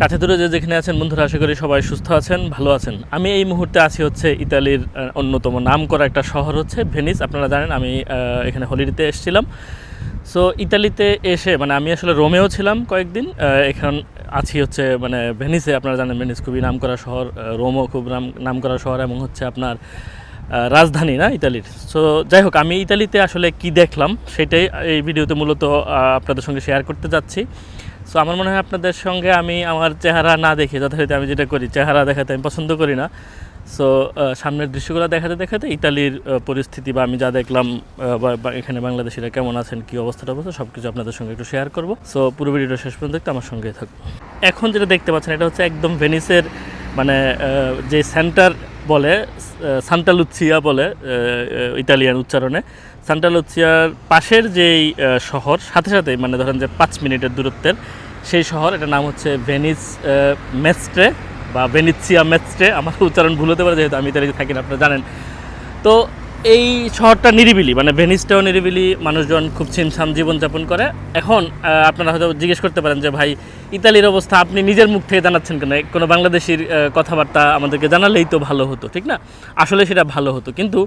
কাছে দূরে যে যেখানে আছেন, বন্ধুরা, আশা করি সবাই সুস্থ আছেন, ভালো আছেন। আমি এই মুহূর্তে আছি হচ্ছে ইতালির অন্যতম নাম করা একটা শহর হচ্ছে ভেনিস। আপনারা জানেন, আমি এখানে হলিডেতে এসেছিলাম। সো ইতালিতে এসে মানে আমি আসলে রোমেও ছিলাম কয়েকদিন এখন আছি হচ্ছে মানে ভেনিসে। আপনারা জানেন, ভেনিস খুবই নাম করা শহর রোমও খুব নাম নাম করা শহর এবং হচ্ছে আপনার রাজধানী না ইতালির। সো যাই হোক, আমি ইতালিতে আসলে কি দেখলাম, সেটাই এই ভিডিওতে মূলত আপনাদের সঙ্গে শেয়ার করতে যাচ্ছি। সো আমার মনে হয় আপনাদের সঙ্গে আমি আমার চেহারা না দেখে, যথারীতি আমি যেটা করি, চেহারা দেখাতে আমি পছন্দ করি না। সো সামনের দৃশ্যগুলো দেখাতে দেখাতে ইতালির পরিস্থিতি বা আমি যা দেখলাম বা- এখানে বাংলাদেশিরা কেমন আছেন, কী অবস্থাটা অবস্থা সব কিছু আপনাদের সঙ্গে একটু শেয়ার করব। সো পুরো ভিডিওটা শেষ পর্যন্ত দেখতে আমার সঙ্গে থাকুন। এখন যেটা দেখতে পাচ্ছেন, এটা হচ্ছে একদম ভেনিসের মানে যে সেন্টার বলে সান্টালুচিয়া বলে ইতালিয়ান উচ্চারণে। সান্টালুচিয়ার পাশের যেই শহর, সাথে সাথে মানে ধরেন যে পাঁচ মিনিটের দূরত্বের সেই শহর, এটার নাম হচ্ছে ভেনিস মেস্ট্রে বা ভেনিসিয়া মেস্ট্রে আমার উচ্চারণ ভুল হতে পারে, যেহেতু আমি ইতালিতে থাকি না, আপনারা জানেন। তো এই শহরটা নিরিবিলি মানে ভেনিসটাও নিরিবিলি, মানুষজন খুব ছিমছাম জীবনযাপন করে। এখন আপনারা হয়তো জিজ্ঞেস করতে পারেন যে, ভাই, ইতালির অবস্থা আপনি নিজের মুখ থেকে জানাচ্ছেন কেন? কোনো বাংলাদেশির কথাবার্তা আমাদেরকে জানালেই তো ভালো হতো, ঠিক না? আসলে সেটা ভালো হতো, কিন্তু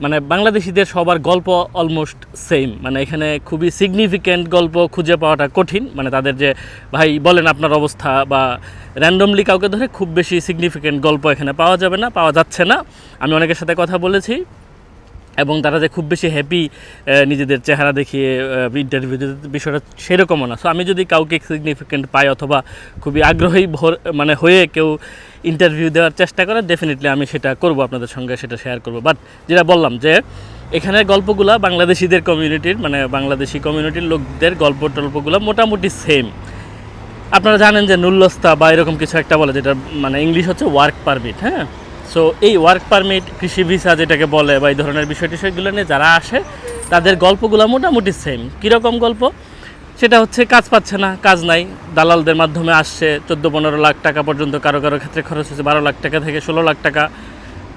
মানে বাংলাদেশিদের সবার গল্প অলমোস্ট সেম মানে এখানে খুবই সিগনিফিক্যান্ট গল্প খুঁজে পাওয়াটা কঠিন। মানে তাদের যে, ভাই, বলেন আপনার অবস্থা বা র্যান্ডমলি কাউকে ধরে খুব বেশি সিগনিফিক্যান্ট গল্প এখানে পাওয়া যাবে না, পাওয়া যাচ্ছে না। আমি অনেকের সাথে কথা বলেছি এবং তারা যে খুব বেশি হ্যাপি নিজেদের চেহারা দেখিয়ে ইন্টারভিউ বিষয়টা সেরকমও না। সো আমি যদি কাউকে সিগনিফিক্যান্ট পাই অথবা খুবই আগ্রহী ভর- মানে হয়ে কেউ ইন্টারভিউ দেওয়ার চেষ্টা করে ডেফিনেটলি আমি সেটা করব, আপনাদের সঙ্গে সেটা শেয়ার করব। বাট যেটা বললাম যে এখানের গল্পগুলা বাংলাদেশিদের কমিউনিটির মানে বাংলাদেশি কমিউনিটির লোকদের গল্প টল্পগুলো মোটামুটি সেম আপনারা জানেন যে নুল্লস্তা বা এরকম কিছু একটা বলে, যেটা মানে ইংলিশ হচ্ছে ওয়ার্ক পারমিট হ্যাঁ? সো এই ওয়ার্ক পারমিট কৃষি ভিসা যেটাকে বলে বা এই ধরনের বিষয় টিষয়গুলো নিয়ে যারা আসে, তাদের গল্পগুলো মোটামুটি সেম কীরকম গল্প? সেটা হচ্ছে কাজ পাচ্ছে না, কাজ নাই। দালালদের মাধ্যমে আসছে চোদ্দ, পনেরো লাখ টাকা পর্যন্ত, কারও কারও ক্ষেত্রে খরচ হচ্ছে বারো লাখ টাকা থেকে ষোলো লাখ টাকা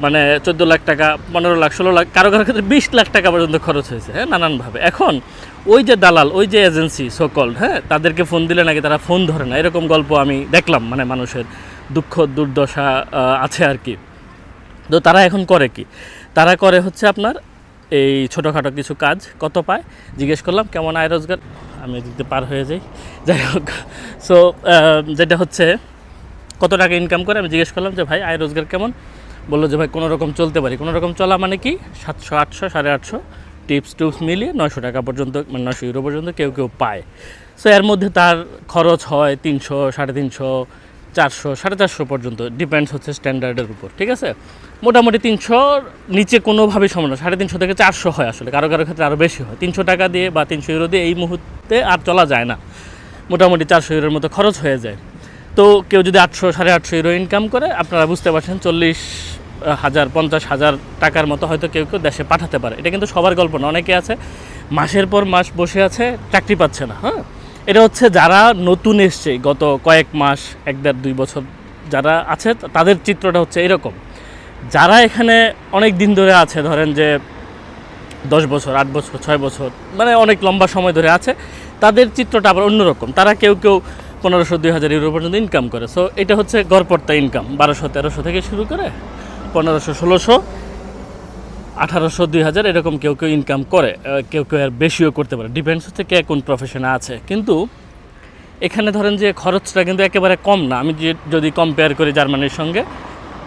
মানে চোদ্দ লাখ টাকা, পনেরো লাখ, ষোলো লাখ, কারও কারও ক্ষেত্রে বিশ লাখ টাকা পর্যন্ত খরচ হয়েছে হ্যাঁ নানানভাবে। এখন ওই যে দালাল, ওই যে এজেন্সি সকল হ্যাঁ তাদেরকে ফোন দিলে নাকি তারা ফোন ধরে না। এরকম গল্প আমি দেখলাম মানে মানুষের দুঃখ, দুর্দশা আছে আর কি। তো তারা এখন করে কি? তারা করে হচ্ছে আপনার এই ছোটোখাটো কিছু কাজ কত পায়? জিজ্ঞেস করলাম, কেমন আয় রোজগার? আমি দিতে পার হয়ে যাই। যাই হোক সো যেটা হচ্ছে, কত টাকা ইনকাম করে? আমি জিজ্ঞেস করলাম যে, ভাই, আয় রোজগার কেমন? বলল যে, ভাই, কোনো রকম চলতে পারি। কোনো রকম চলা মানে কি? সাতশো, আটশো, সাড়ে আটশো টিপস টিপস মিলিয়ে নয়শো টাকা পর্যন্ত মানে নয়শো ইউরো পর্যন্ত কেউ কেউ পায়। সো এর মধ্যে তার খরচ হয় তিনশো, সাড়ে তিনশো চারশো, সাড়ে চারশো পর্যন্ত ডিপেন্ডস হচ্ছে স্ট্যান্ডার্ডের উপর, ঠিক আছে? মোটামুটি তিনশোর নিচে কোনোভাবেই সম্ভব না, সাড়ে তিনশো থেকে চারশো হয় আসলে, কারও কারও ক্ষেত্রে আরও বেশি হয়। তিনশো টাকা দিয়ে বা তিনশো ইউরো দিয়ে এই মুহূর্তে আর চলা যায় না। মোটামুটি চারশো ইউরোর মতো খরচ হয়ে যায়। তো কেউ যদি আটশো, সাড়ে আটশো ইউরো ইনকাম করে, আপনারা বুঝতে পারছেন চল্লিশ হাজার, পঞ্চাশ হাজার টাকার মতো হয়তো কেউ কেউ দেশে পাঠাতে পারে। এটা কিন্তু সবার গল্প না, অনেকে আছে মাসের পর মাস বসে আছে, চাকরি পাচ্ছে না হ্যাঁ? এটা হচ্ছে যারা নতুন এসছে গত কয়েক মাস, এক দেড় দুই বছর যারা আছে, তাদের চিত্রটা হচ্ছে এরকম। যারা এখানে অনেক দিন ধরে আছে, ধরেন যে দশ বছর, আট বছর, ছয় বছর মানে অনেক লম্বা সময় ধরে আছে, তাদের চিত্রটা আবার অন্যরকম। তারা কেউ কেউ পনেরোশো, দুই হাজার ইউরো পর্যন্ত ইনকাম করে। সো এটা হচ্ছে গড়পড়তা ইনকাম বারোশো, তেরোশো থেকে শুরু করে পনেরোশো, ষোলোশো আঠারোশো দুই হাজার এরকম কেউ কেউ ইনকাম করে কেউ কেউ আর বেশিও করতে পারে। ডিপেন্ডস হচ্ছে কে কোন প্রফেশনে আছে। কিন্তু এখানে ধরেন যে খরচটা কিন্তু একেবারে কম না। আমি যে যদি কম্পেয়ার করি জার্মানির সঙ্গে,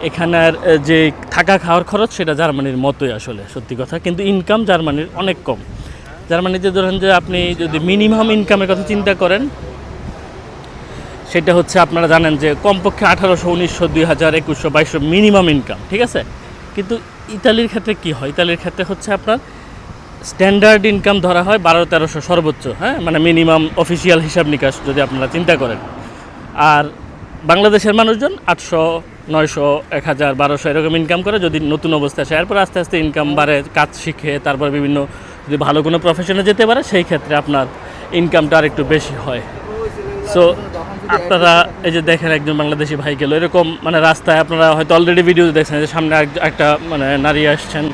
এখানের যে থাকা খাওয়ার খরচ সেটা জার্মানির মতোই আসলে, সত্যি কথা। কিন্তু ইনকাম জার্মানির অনেক কম। জার্মানিতে ধরেন যে আপনি যদি মিনিমাম ইনকামের কথা চিন্তা করেন, সেটা হচ্ছে আপনারা জানেন যে কমপক্ষে আঠারোশো, উনিশশো, দুই হাজার, একুশশো, বাইশশো মিনিমাম ইনকাম ঠিক আছে? কিন্তু ইতালির ক্ষেত্রে কি হয়? ইতালির ক্ষেত্রে হচ্ছে আপনার স্ট্যান্ডার্ড ইনকাম ধরা হয় বারো তেরোশো সর্বোচ্চ হ্যাঁ? মানে মিনিমাম অফিসিয়াল হিসাব নিকাশ যদি আপনারা চিন্তা করেন। আর বাংলাদেশের মানুষজন আটশো, নয়শো, এক হাজার, বারোশো এরকম ইনকাম করে যদি নতুন অবস্থায় আসে। এরপর আস্তে আস্তে ইনকাম বাড়ে, কাজ শিখে, তারপর বিভিন্ন যদি ভালো কোনো প্রফেশনে যেতে পারে, সেই ক্ষেত্রে আপনার ইনকামটা আর একটু বেশি হয়। সো আপনারা এই যে দেখেন একজন বাংলাদেশি ভাই গেল এরকম মানে রাস্তায় আপনারা হয়তো অলরেডি ভিডিও দেখছেন যে সামনে এক- একটা মানে নারী আসছেন,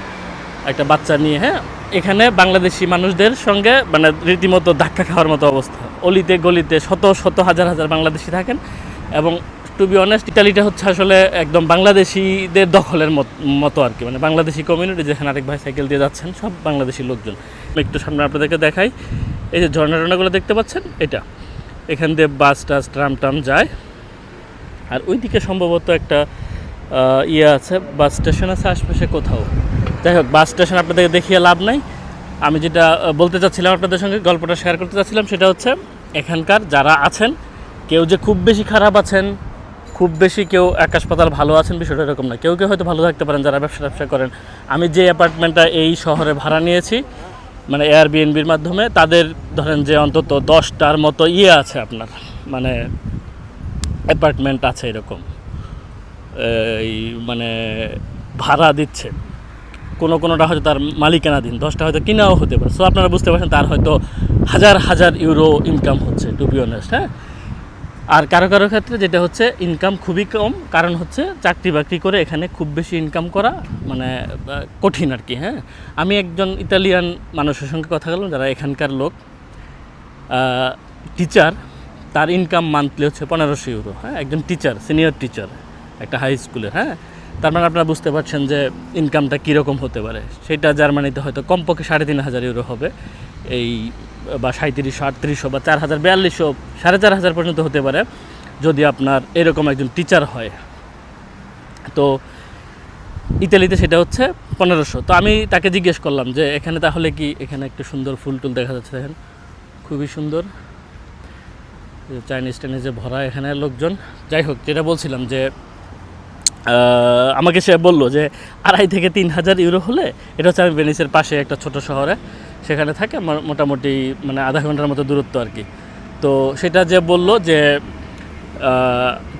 একটা বাচ্চা নিয়ে হ্যাঁ? এখানে বাংলাদেশি মানুষদের সঙ্গে মানে রীতিমতো ধাক্কা খাওয়ার মতো অবস্থা। অলিতে গলিতে শত শত, হাজার হাজার বাংলাদেশি থাকেন এবং টু বি অনেস্ট ইটালিটা হচ্ছে আসলে একদম বাংলাদেশিদের দখলের মত- আর কি। মানে বাংলাদেশি কমিউনিটি যেখানে আরেক ভাই সাইকেল দিয়ে যাচ্ছেন, সব বাংলাদেশি লোকজন। একটু সামনে আপনাদেরকে দেখাই। এই যে ঝর্ণা টর্নাগুলো দেখতে পাচ্ছেন? এটা। এখান দিয়ে বাস টাস, ট্রাম টাম যায়। আর ওইদিকে সম্ভবত একটা ইয়ে আছে, বাস স্টেশন আছে আশপাশে কোথাও। যাই হোক, বাস স্টেশন আপনাদেরকে দেখিয়ে লাভ নাই। আমি যেটা বলতে চাচ্ছিলাম আপনাদের সঙ্গে, গল্পটা শেয়ার করতে চাচ্ছিলাম, সেটা হচ্ছে এখানকার যারা আছেন, কেউ যে খুব বেশি খারাপ আছেন, খুব বেশি কেউ আকাশ পাতাল ভালো আছেন, বিষয়টা এরকম না। কেউ কেউ হয়তো ভালো থাকতে পারেন, যারা ব্যবসা ব্যবসা করেন। আমি যে অ্যাপার্টমেন্টটা এই শহরে ভাড়া নিয়েছি মানে এয়ারবিএনবির মাধ্যমে তাদের ধরেন যে অন্তত দশটার মতো ইয়ে আছে আপনার মানে অ্যাপার্টমেন্ট আছে এরকম। এই মানে ভাড়া দিচ্ছে। কোনো কোনোটা হয়তো তার মালিকানাধীন দশটা হয়তো কিনাও হতে পারে। সো আপনারা বুঝতে পারছেন তার হয়তো হাজার হাজার ইউরো ইনকাম হচ্ছে টু বি অনেস্ট হ্যাঁ? আর কারও কারও ক্ষেত্রে যেটা হচ্ছে ইনকাম খুবই কম, কারণ হচ্ছে চাকরি বাকরি করে এখানে খুব বেশি ইনকাম করা মানে কঠিন আর কি হ্যাঁ? আমি একজন ইতালিয়ান মানুষের সঙ্গে কথা বললাম, যারা এখানকার লোক। টিচার তার ইনকাম মান্থলি হচ্ছে পনেরোশো ইউরো হ্যাঁ? একজন টিচার সিনিয়র টিচার একটা হাই স্কুলে হ্যাঁ? তার মানে আপনারা বুঝতে পারছেন যে ইনকামটা কীরকম হতে পারে। সেটা জার্মানিতে হয়তো কমপক্ষে সাড়ে তিন হাজার ইউরো হবে। এই বা সাঁত্রিশশো আটত্রিশশো বা চার হাজার বিয়াল্লিশশো, সাড়ে চার হাজার পর্যন্ত হতে পারে যদি আপনার এরকম একজন টিচার হয়। তো ইতালিতে সেটা হচ্ছে পনেরোশো। তো আমি তাকে জিজ্ঞেস করলাম যে, এখানে তাহলে কি এখানে একটু সুন্দর ফুল টুল দেখা যাচ্ছে দেখেন? খুবই সুন্দর। চাইনিজ টাইনিজে ভরা এখানে লোকজন। যাই হোক, যেটা বলছিলাম যে আমাকে সে বলল যে, আড়াই থেকে তিন হাজার ইউরো হলে? এটা হচ্ছে আমি ভেনিসের পাশে একটা ছোট শহরে। সেখানে থাকে মোটামুটি মানে আধা ঘণ্টার মতো দূরত্ব আর কি। তো সেটা যে বলল যে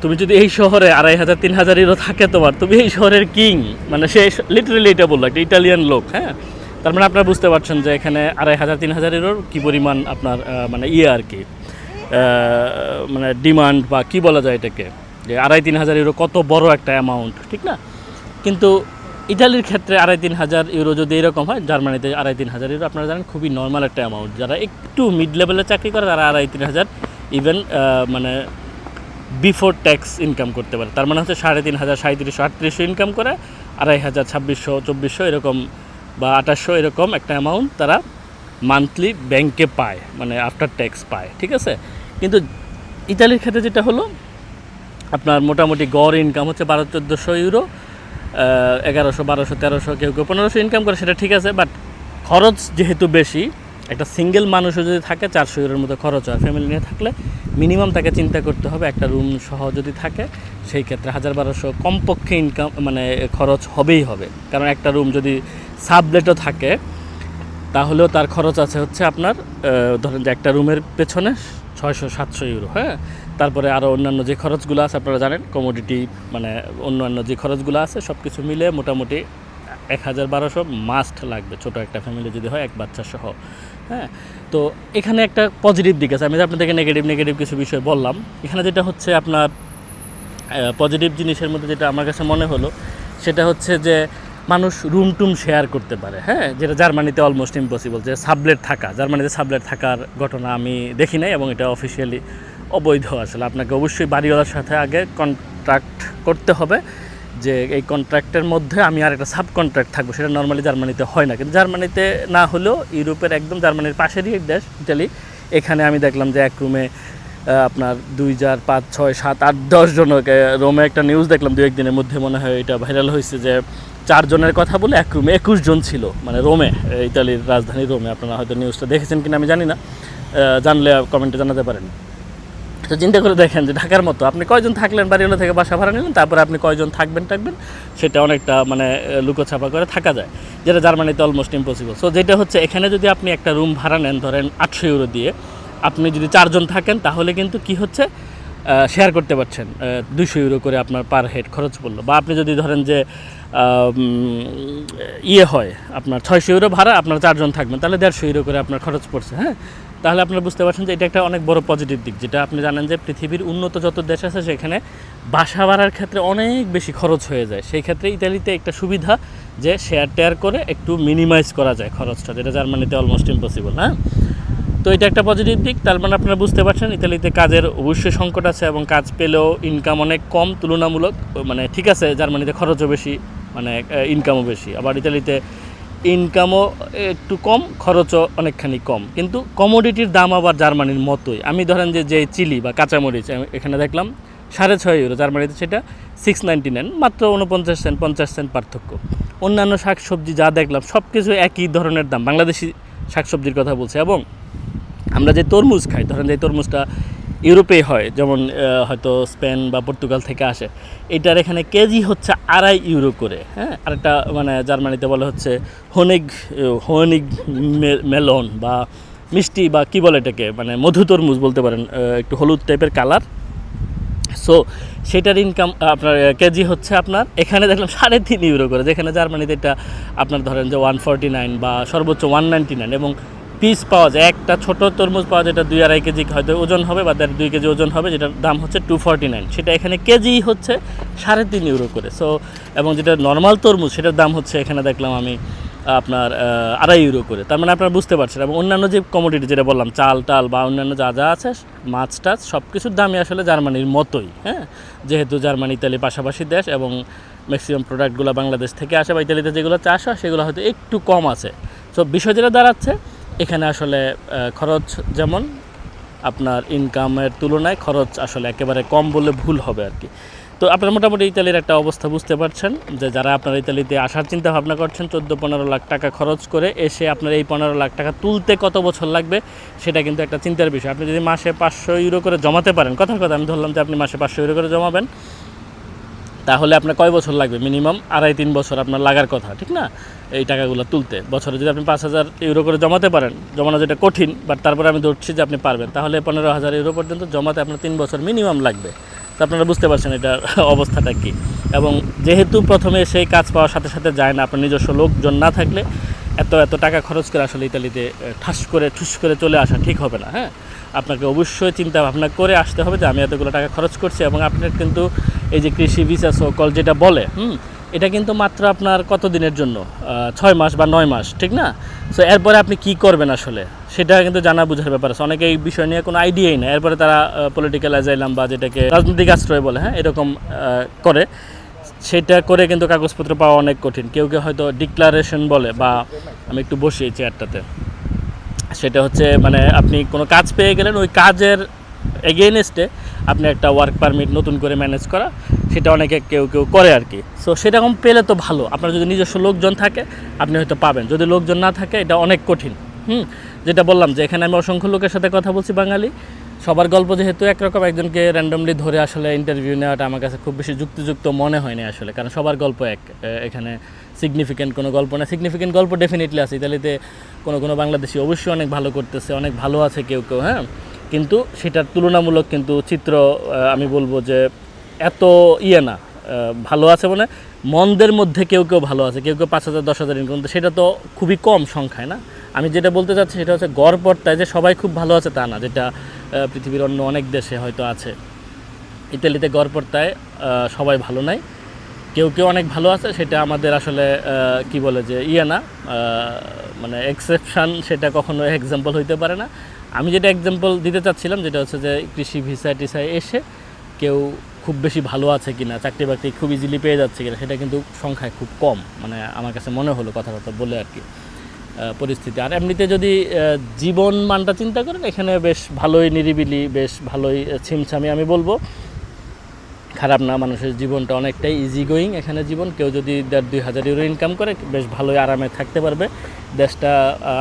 তুমি যদি এই শহরে আড়াই হাজার, তিন হাজার ইউরো থাকে তোমার, তুমি এই শহরের কিং। মানে সে লিটারেলি এটা বলল, একটা ইটালিয়ান লোক হ্যাঁ? তার মানে আপনারা বুঝতে পারছেন যে এখানে আড়াই হাজার, তিন হাজার ইউরোর কী পরিমাণ আপনার মানে ইয়ে আর কি। মানে ডিমান্ড বা কি বলা যায় এটাকে? যে আড়াই, তিন হাজার ইউরো কত বড় একটা অ্যামাউন্ট ঠিক না? কিন্তু ইটালির ক্ষেত্রে আড়াই তিন হাজার ইউরো যদি এরকম হয়, জার্মানিতে আড়াই তিন হাজার ইউরো, আপনারা জানেন খুবই নর্মাল একটা অ্যামাউন্ট যারা একটু মিড লেভেলে চাকরি করে, তারা আড়াই তিন হাজার ইভেন মানে বিফোর ট্যাক্স ইনকাম করতে পারে। তার মানে হচ্ছে সাড়ে তিন হাজার সাঁত্রিশশো আটত্রিশশো ইনকাম করে, আড়াই হাজার ছাব্বিশশো চব্বিশশো এরকম বা আঠাশশো এরকম একটা অ্যামাউন্ট তারা মান্থলি ব্যাংকে পায় মানে আফটার ট্যাক্স পায়, ঠিক আছে? কিন্তু ইতালির ক্ষেত্রে যেটা হলো, আপনার মোটামুটি গড় ইনকাম হচ্ছে বারো চোদ্দোশো ইউরো এগারোশো, বারোশো, তেরোশো, কেউ কেউ পনেরোশো ইনকাম করে, সেটা ঠিক আছে বাট খরচ যেহেতু বেশি, একটা সিঙ্গেল মানুষও যদি থাকে, চারশো ইউরোর মতো খরচ হয়। ফ্যামিলি নিয়ে থাকলে মিনিমাম তাকে চিন্তা করতে হবে, একটা রুম সহ যদি থাকে, সেই ক্ষেত্রে হাজার বারোশো কমপক্ষে ইনকাম মানে খরচ হবেই হবে। কারণ একটা রুম যদি সাবলেটও থাকে, তাহলেও তার খরচ আছে হচ্ছে আপনার ধরেন যে একটা রুমের পেছনে ছয়শো, সাতশো ইউরো হ্যাঁ? তারপরে আরও অন্যান্য যে খরচগুলো আছে, আপনারা জানেন কমোডিটি মানে অন্যান্য যে খরচগুলো আছে সব কিছু মিলে মোটামুটি এক হাজার বারোশো মাস্ট লাগবে, ছোটো একটা ফ্যামিলি যদি হয়, এক বাচ্চা সহ। হ্যাঁ তো এখানে একটা পজিটিভ দিক আছে। আমি আপনাদেরকে নেগেটিভ নেগেটিভ কিছু বিষয় বললাম, এখানে যেটা হচ্ছে আপনার পজিটিভ জিনিসের মধ্যে যেটা আমার কাছে মনে হলো, সেটা হচ্ছে যে মানুষ রুম টুম শেয়ার করতে পারে। হ্যাঁ যেটা জার্মানিতে অলমোস্ট ইম্পসিবল যে সাবলেট থাকা, জার্মানিতে সাবলেট থাকার ঘটনা আমি দেখি নাই এবং এটা অফিসিয়ালি অবৈধ আসলে আপনাকে অবশ্যই বাড়িওয়ালার সাথে আগে কন্ট্রাক্ট করতে হবে যে এই কন্ট্রাক্টের মধ্যে আমি আর একটা সাব কন্ট্রাক্ট থাকব, সেটা নর্মালি জার্মানিতে হয় না। কিন্তু জার্মানিতে না হলেও ইউরোপের একদম জার্মানির পাশেরই দেশ, ইটালি। এখানে আমি দেখলাম যে এক রুমে আপনার দুই চার, পাঁচ, ছয়, সাত, আট, দশ জনকে রোমে একটা নিউজ দেখলাম দু একদিনের মধ্যে মনে হয় এটা ভাইরাল হয়েছে যে চারজনের কথা বলে এক রুমে একুশ জন ছিল মানে রোমে ইতালির রাজধানী রোমে আপনারা হয়তো নিউজটা দেখেছেন কিনা আমি জানি না। জানলে কমেন্টে জানাতে পারেন। তো চিন্তা করে দেখেন যে ঢাকার মতো, আপনি কয়জন থাকলেন বাড়িওয়ালা থেকে বাসা ভাড়া নিলেন, তারপরে আপনি কয়জন থাকবেন থাকবেন সেটা অনেকটা মানে লুকোছাপা করে থাকা যায়, যেটা জার্মানিতে অলমোস্ট ইম্পসিবল সো যেটা হচ্ছে, এখানে যদি আপনি একটা রুম ভাড়া নেন, ধরেন আটশো ইউরো দিয়ে, আপনি যদি চারজন থাকেন, তাহলে কিন্তু কি হচ্ছে শেয়ার করতে পারছেন দুইশো ইউরো করে আপনার পার হেড খরচ পড়ল। বা আপনি যদি ধরেন যে ইয়ে হয়, আপনার ছয়শো ইউরো ভাড়া, আপনার চারজন থাকবেন, তাহলে দেড়শো ইউরো করে আপনার খরচ পড়ছে হ্যাঁ? তাহলে আপনারা বুঝতে পারছেন যে এটা একটা অনেক বড় পজিটিভ দিক, যেটা আপনি জানেন যে পৃথিবীর উন্নত যত দেশ আছে সেখানে বাসা ভাড়ার ক্ষেত্রে অনেক বেশি খরচ হয়ে যায়। সেই ক্ষেত্রে ইতালিতে একটা সুবিধা যে শেয়ার টেয়ার করে একটু মিনিমাইজ করা যায় খরচটা, যেটা জার্মানিতে অলমোস্ট ইম্পসিবল হ্যাঁ? তো এটা একটা পজিটিভ দিক, তার মানে আপনারা বুঝতে পারছেন ইতালিতে কাজের অবশ্যই সংকট আছে এবং কাজ পেলেও ইনকাম অনেক কম, তুলনামূলক মানে ঠিক আছে, জার্মানিতে খরচও বেশি মানে ইনকামও বেশি। আবার ইতালিতে ইনকামও একটু কম, খরচও অনেকখানি কম। কিন্তু কমোডিটির দাম আবার জার্মানির মতোই। আমি ধরেন যে যে চিলি বা কাঁচামরিচ এখানে দেখলাম, সাড়ে ছয় ইউরো জার্মানিতে সেটা সিক্স নাইনটি নাইন মাত্র উনপঞ্চাশ সেন্ট পঞ্চাশ সেন্ট পার্থক্য। অন্যান্য শাকসবজি যা দেখলাম সব কিছু একই ধরনের দাম। বাংলাদেশি শাকসবজির কথা বলছে। এবং আমরা যে তরমুজ খাই, ধরেন যে তরমুজটা ইউরোপে হয়, যেমন হয়তো স্পেন বা পর্তুগাল থেকে আসে। এটার এখানে কেজি হচ্ছে আড়াই ইউরো করে হ্যাঁ? আরেকটা মানে জার্মানিতে বলে হচ্ছে হনিগ হনিগ মেলন বা মিষ্টি বা কী বলে এটাকে? মানে মধু তরমুজ বলতে পারেন একটু হলুদ টাইপের কালার সো সেটার ইনকাম আপনার কেজি হচ্ছে আপনার, এখানে দেখলাম সাড়ে তিন ইউরো করে, যেখানে জার্মানিতে এটা, আপনার ধরেন যে ওয়ান ফর্টি নাইন বা সর্বোচ্চ ওয়ান নাইনটি নাইন এবং পিস পাওয়া যায়। একটা ছোট তরমুজ পাওয়া যায়, যেটা দুই আড়াই কেজি হয়তো ওজন হবে বা দেড় দুই কেজি ওজন হবে, যেটার দাম হচ্ছে টু ফর্টি নাইন সেটা এখানে কেজি হচ্ছে সাড়ে তিন ইউরো করে। সো এবং যেটা নর্মাল তরমুজ, সেটার দাম হচ্ছে এখানে দেখলাম আমি, আপনার আড়াই ইউরো করে। তার মানে আপনারা বুঝতে পারছেন। এবং অন্যান্য যে কমোডিটি যেটা বললাম, চাল টাল বা অন্যান্য যা যা আছে, মাছ টাছ সব কিছুর দামই আসলে জার্মানির মতোই হ্যাঁ? যেহেতু জার্মানি, ইতালি পাশাপাশি দেশ এবং ম্যাক্সিমাম প্রোডাক্টগুলো বাংলাদেশ থেকে আসে বা ইতালিতে যেগুলো চাষ হয়, সেগুলো হয়তো একটু কম আছে। সো বিষয় যেটা দাঁড়াচ্ছে এখানে আসলে খরচ যেমন আপনার ইনকামের তুলনায় খরচ আসলে একেবারে কম বলে ভুল হবে আর কি। তো আপনারা মোটামুটি ইতালির একটা অবস্থা বুঝতে পারছেন যে যারা আপনারা ইতালিতে আসার চিন্তা ভাবনা করছেন চোদ্দ পনেরো লাখ টাকা খরচ করে এসে আপনার এই পনেরো লাখ টাকা তুলতে কত বছর লাগবে, সেটা কিন্তু একটা চিন্তার বিষয়। আপনি যদি মাসে পাঁচশো ইউরো করে জমাতে পারেন, কথার কথা আমি ধরলাম যে আপনি মাসে পাঁচশো ইউরো করে জমাবেন তাহলে আপনার কয় বছর লাগবে মিনিমাম? আড়াই, তিন বছর আপনার লাগার কথা, ঠিক না? এই টাকাগুলো তুলতে। বছরে যদি আপনি পাঁচ হাজার ইউরো করে জমাতে পারেন, জমানো যেটা কঠিন বাট তারপরে আমি ধরছি যে আপনি পারবেন, তাহলে পনেরো হাজার ইউরো পর্যন্ত জমাতে আপনার তিন বছর মিনিমাম লাগবে। তো আপনারা বুঝতে পারছেন এটার অবস্থাটা কী। এবং যেহেতু প্রথমে সেই কাজ পাওয়ার সাথে সাথে যায় না, আপনার নিজস্ব লোকজন না থাকলে, এত এত টাকা খরচ করে আসলে ইতালিতে ঠাস করে, ঠুস করে চলে আসা ঠিক হবে না হ্যাঁ? আপনাকে অবশ্যই চিন্তা ভাবনা করে আসতে হবে যে আমি এতগুলো টাকা খরচ করছি এবং আপনার কিন্তু এই যে কৃষি ভিসা সকল যেটা বলে, হুম, এটা কিন্তু মাত্র আপনার কত দিনের জন্য ছয় মাস বা নয় মাস, ঠিক না? সো এরপরে আপনি কি করবেন আসলে? সেটা কিন্তু জানা বোঝার ব্যাপার আছে। অনেকে এই বিষয় নিয়ে কোনো আইডিয়াই নেই। এরপরে তারা পলিটিক্যাল অ্যাজাইলাম বা যেটাকে রাজনৈতিক আশ্রয় বলে হ্যাঁ এরকম করে। সেটা করে কিন্তু কাগজপত্র পাওয়া অনেক কঠিন। কেউ কেউ হয়তো ডিক্লারেশন বলে বা আমি একটু বসি এই চেয়ারটাতে সেটা হচ্ছে মানে আপনি কোনো কাজ পেয়ে গেলেন, ওই কাজের এগেইনস্টে আপনি একটা ওয়ার্ক পারমিট নতুন করে ম্যানেজ করা, সেটা অনেকে কেউ কেউ করে আর কি। সো সেরকম পেলে তো ভালো। আপনার যদি নিজস্ব লোকজন থাকে, আপনি হয়তো পাবেন। যদি লোকজন না থাকে, এটা অনেক কঠিন। হুম? যেটা বললাম যে, এখানে আমি অসংখ্য লোকের সাথে কথা বলছি, বাঙালি। সবার গল্প যেহেতু একরকম, একজনকে র্যান্ডমলি ধরে আসলে ইন্টারভিউ নেওয়াটা আমার কাছে খুব বেশি যুক্তিযুক্ত মনে হয়নি আসলে, কারণ সবার গল্প এক এখানে সিগনিফিকেন্ট কোনো গল্প না। সিগনিফিকেন্ট গল্প ডেফিনেটলি আছে। ইতালিতে কোনো কোনো বাংলাদেশি অবশ্যই অনেক ভালো করতেছে, অনেক ভালো আছে কেউ কেউ হ্যাঁ? কিন্তু সেটার তুলনামূলক কিন্তু চিত্র আমি বলব যে এত ইয়ে না। ভালো আছে মানে মন্দের মধ্যে কেউ কেউ ভালো আছে, কেউ কেউ পাঁচ হাজার, দশ হাজার ইনকাম সেটা তো খুবই কম সংখ্যায় না? আমি যেটা বলতে চাচ্ছি সেটা হচ্ছে গড়পড়তায় যে সবাই খুব ভালো আছে তা না, যেটা পৃথিবীর অন্য অনেক দেশে হয়তো আছে। ইতালিতে গড়পড়তায় সবাই ভালো নাই। কেউ কেউ অনেক ভালো আছে, সেটা আমাদের আসলে কি বলে যে ইয়ে না মানে এক্সেপশান সেটা কখনো এক্সাম্পল হইতে পারে না। আমি যেটা এক্সাম্পল দিতে চাচ্ছিলাম যেটা হচ্ছে যে, কৃষি ভিসা টিসায় এসে কেউ খুব বেশি ভালো আছে কিনা, চাকরি বাকরি খুব ইজিলি পেয়ে যাচ্ছে কিনা, সেটা কিন্তু সংখ্যায় খুব কম মানে আমার কাছে মনে হলো কথাবার্তা বলে আর কি পরিস্থিতি। আর এমনিতে যদি জীবন মানটা চিন্তা করেন, এখানে বেশ ভালোই নিরিবিলি, বেশ ভালোই ছিমছামি আমি বলব। খারাপ না, মানুষের জীবনটা অনেকটাই ইজি গোয়িং এখানে জীবন। কেউ যদি দেড় দুই হাজার ইউরো ইনকাম করে, বেশ ভালোই আরামে থাকতে পারবে। দেশটা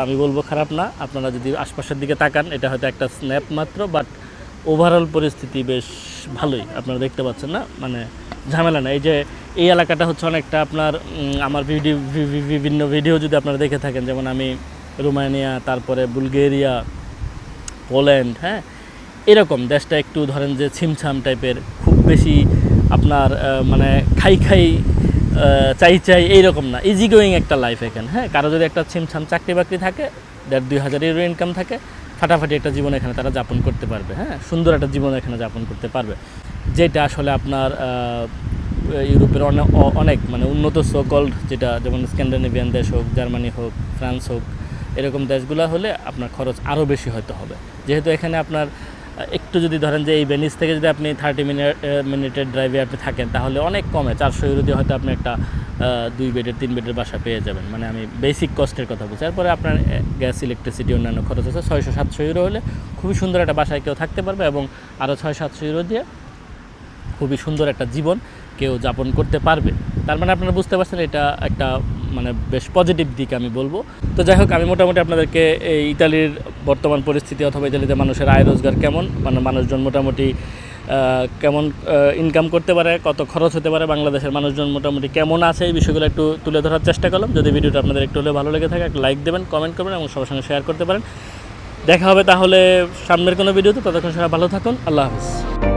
আমি বলব খারাপ না। আপনারা যদি আশপাশের দিকে তাকান, এটা হয়তো একটা স্ন্যাপ মাত্র বাট ওভারঅল পরিস্থিতি বেশ ভালোই। আপনারা দেখতে পাচ্ছেন না? মানে ঝামেলা না। এই যে, এই এলাকাটা হচ্ছে অনেকটা আপনার আমার ভিডিও বিভিন্ন ভিডিও যদি আপনারা দেখে থাকেন, যেমন আমি রোমানিয়া, তারপরে বুলগেরিয়া, পোল্যান্ড হ্যাঁ? এরকম দেশটা একটু ধরেন যে ছিমছাম টাইপের খুব বেশি আপনার মানে খাই খাই চাই চাই এইরকম না। ইজি গোয়িং একটা লাইফ এখানে হ্যাঁ? কারও যদি একটা ছিমছাম চাকরি বাকরি থাকে, দেড় দুই হাজার ইউরো ইনকাম থাকে, ফাটাফাটি একটা জীবন এখানে তারা যাপন করতে পারবে হ্যাঁ? সুন্দর একটা জীবন এখানে যাপন করতে পারবে। যেটা আসলে আপনার ইউরোপের অনেক অনেক মানে উন্নত সকল যেটা, যেমন স্ক্যান্ডিনেভিয়ান দেশ হোক, জার্মানি হোক, ফ্রান্স হোক, এরকম দেশগুলো হলে আপনার খরচ আরও বেশি হয়তো হবে। যেহেতু এখানে আপনার একটু যদি ধরেন যে এই ভেনিস থেকে যদি আপনি থার্টি মিনিট মিনিটের ড্রাইভে আপনি থাকেন, তাহলে অনেক কমে। চারশো ইউরো দিয়ে হয়তো আপনি একটা দুই বেডের তিন বেডের বাসা পেয়ে যাবেন। মানে আমি বেসিক কস্টের কথা বলছি। এরপরে আপনার গ্যাস ইলেকট্রিসিটি অন্যান্য খরচ আছে। ছয়শো, সাতশো ইউরো হলে খুবই সুন্দর একটা বাসায় কেউ থাকতে পারবে এবং আরও ছয়, সাতশো ইউরো দিয়ে খুবই সুন্দর একটা জীবন কেউ যাপন করতে পারবে। তার মানে আপনারা বুঝতে পারছেন, এটা একটা মানে বেশ পজিটিভ দিক আমি বলব। তো যাই হোক, আমি মোটামুটি আপনাদেরকে এই ইতালির বর্তমান পরিস্থিতি অথবা ইতালিতে মানুষের আয় রোজগার কেমন মানে মানুষজন মোটামুটি কেমন ইনকাম করতে পারে, কত খরচ হতে পারে, বাংলাদেশের মানুষজন মোটামুটি কেমন আছে, এই বিষয়গুলো একটু তুলে ধরার চেষ্টা করলাম। যদি ভিডিওটা আপনাদের একটু হলে ভালো লেগে থাকে, একটা লাইক দেবেন কমেন্ট করবেন এবং সবার সঙ্গে শেয়ার করতে পারেন। দেখা হবে তাহলে সামনের কোনো ভিডিওতে, ততক্ষণ সবাই ভালো থাকুন, আল্লাহ হাফিজ।